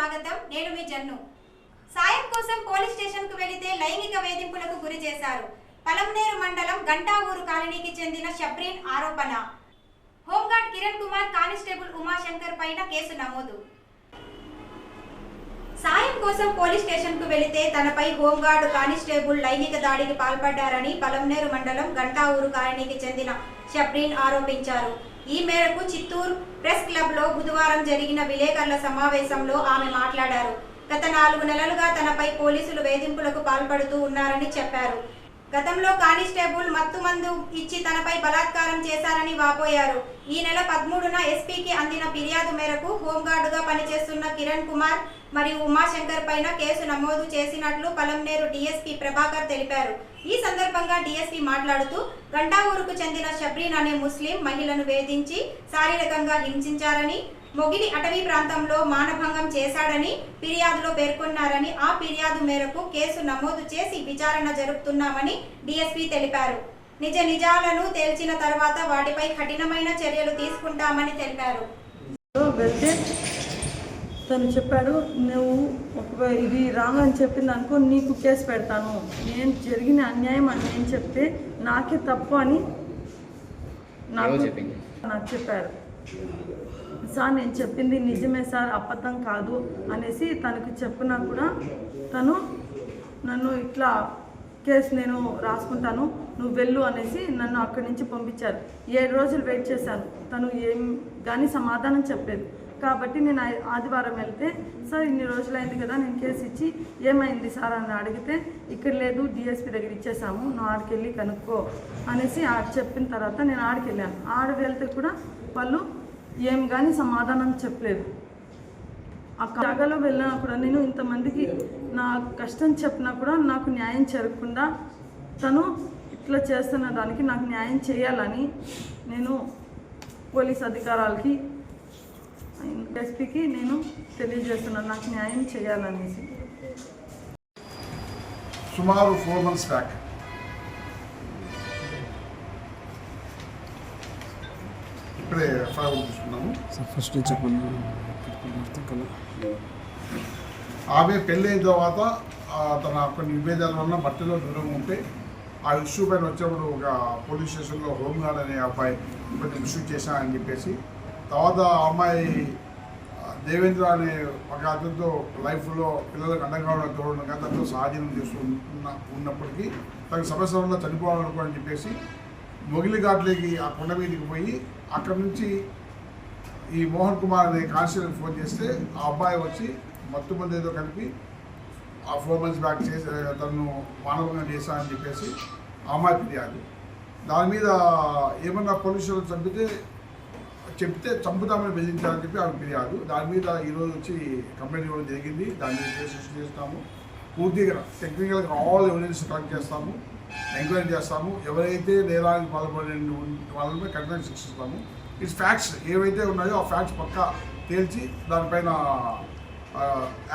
స్వాగతం. నేను మీ జన్ను. సాయం కోసం పోలీస్ స్టేషన్కు వెళితే లైంగిక వేధింపులకు గురి చేశారు. పలమనేరు మండలం గంటావూరు కాలనీకి చెందిన షబ్రీన్ ఆరోపణ. Home guard Kiran Kumar constable Umashankar పైన కేసు నమోదు. సాయం కోసం పోలీస్ స్టేషన్కు వెళితే తనపై హోంగార్డు కానిస్టేబుల్ లైంగిక దాడికి పాల్పడ్డారని పలమనేరు మండలం గంటావూరు కాలనీకి చెందిన షబ్రీన్ ఆరోపించారు. ఈ మేరకు చిత్తూరు ప్రెస్ క్లబ్లో బుధవారం జరిగిన విలేకరుల సమావేశంలో ఆమె మాట్లాడారు. గత నాలుగు నెలలుగా తనపై పోలీసులు వేధింపులకు పాల్పడుతూ ఉన్నారని చెప్పారు. గతంలో కానిస్టేబుల్ మత్తుమందు ఇచ్చి తనపై బలాత్కారం చేశారని వాపోయారు. ఈ నెల పదమూడున ఎస్పీకి అందిన ఫిర్యాదు మేరకు హోంగార్డుగా పనిచేస్తున్న కిరణ్ కుమార్ మరియు ఉమాశంకర్ పైన కేసు నమోదు చేసినట్లు పలంనేరు డీఎస్పీ ప్రభాకర్ తెలిపారు. ఈ సందర్భంగా డీఎస్పీ మాట్లాడుతూ గంటావూరుకు చెందిన షబ్రీన్ అనే ముస్లిం మహిళను వేధించి శారీరకంగా హింసించారని మొగిలి అటవీ ప్రాంతంలో మానభంగం చేశాడని ఫిర్యాదులో పేర్కొన్నారని ఆ ఫిర్యాదు మేరకు కేసు నమోదు చేసి విచారణ జరుపుతున్నామని డీఎస్పీ తెలిపారు. నిజ నిజాలను తేల్చిన తర్వాత వాటిపై కఠినమైన చర్యలు తీసుకుంటామని తెలిపారు. తను చెప్పాడు నువ్వు ఒక ఇది రాంగ్ అని చెప్పింది అనుకో నీకు కేసు పెడతాను. నేను జరిగిన అన్యాయం అని నేను చెప్తే నాకే తప్పు అని నాకు? నాకు చెప్పారు. సార్ నేను చెప్పింది నిజమే సార్ అబద్ధం కాదు అనేసి తనకు చెప్పినా కూడా తను నన్ను ఇట్లా కేసు నేను రాసుకుంటాను నువ్వు వెళ్ళు అనేసి నన్ను అక్కడి నుంచి పంపించారు. ఏడు రోజులు వెయిట్ చేశాను. తను ఏం కానీ సమాధానం చెప్పలేదు. కాబట్టి నేను ఆ- ఆదివారం వెళ్తే సార్ ఇన్ని రోజులైంది కదా నేను కేసు ఇచ్చి ఏమైంది సార్? అని అడిగితే ఇక్కడ లేదు డిఎస్పీ దగ్గర ఇచ్చేసాము నువ్వు ఆడికెళ్ళి కనుక్కో అనేసి ఆడ చెప్పిన తర్వాత నేను ఆడికెళ్ళాను. ఆడ వెళ్తే కూడా వాళ్ళు ఏం కానీ సమాధానం చెప్పలేదు. ఆ జాగాలో వెళ్ళినా కూడా నేను ఇంతమందికి నా కష్టం చెప్పినా కూడా నాకు న్యాయం జరగకుండా తను ఇట్లా చేస్తున్న దానికి నాకు న్యాయం చేయాలని నేను పోలీస్ అధికారాలకి ఎస్పీకి నేను తెలియజేస్తున్నాను నాకు న్యాయం చేయాలనేసి. సుమారు ఫోర్ మంత్స్ బ్యాక్. ఇప్పుడే ఎఫ్ఐఆర్ తీసుకున్నాము సార్ ఫస్ట్ చెప్పండి. ఆమె పెళ్ళైన తర్వాత ఆ, తన కొన్ని విభేదాల వల్ల భర్తలో దూరం ఉంటే ఆ ఇష్యూ పైన వచ్చినప్పుడు ఒక పోలీస్ స్టేషన్లో హోంగార్డ్ అనే అబ్బాయి కొంచెం ఇష్యూ చేశానని చెప్పేసి తర్వాత ఆ అమ్మాయి దేవేంద్ర అనే ఒక అతనితో లైఫ్లో పిల్లలకు అండగా తోడడం కానీ తనతో సహజీవనం ఉన్నప్పటికీ తనకు సమస్య వల్ల చనిపోవాలనుకోని చెప్పేసి మొగిలి ఘాట్లోకి ఆ కొండ మీదకి పోయి అక్కడ నుంచి ఈ మోహన్ కుమార్ అనే కాన్స్టేబుల్ ఫోన్ చేస్తే ఆ అబ్బాయి వచ్చి మత్తు మంది ఏదో కలిపి ఆ ఫోర్ మంత్స్ బ్యాక్ చేసి తను మానవంగా చేశానని చెప్పేసి ఆ అమ్మాయి ఫిర్యాదు. దాని మీద ఏమన్నా పోలీసులు చంపితే చెప్తే చంపుతామని బెదిరించాలని చెప్పి ఆమె ఫిర్యాదు. దాని మీద ఈరోజు వచ్చి కంప్లైంట్ ఇవ్వడం జరిగింది. దాని మీద కేసు చేస్తాము. పూర్తిగా టెక్నికల్గా ఆల్ ఎవిడెన్స్ కలెక్ట్ చేస్తాము. ఎంక్వైరీ చేస్తాము. ఎవరైతే నేరానికి పాల్పడిన వాళ్ళని కఠినంగా శిక్షిస్తాము. ఇట్స్ ఫ్యాక్ట్స్ ఏవైతే ఉన్నాయో ఆ ఫ్యాక్ట్స్ పక్కా తేల్చి దానిపైన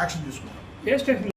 యాక్షన్ తీసుకుంటాం.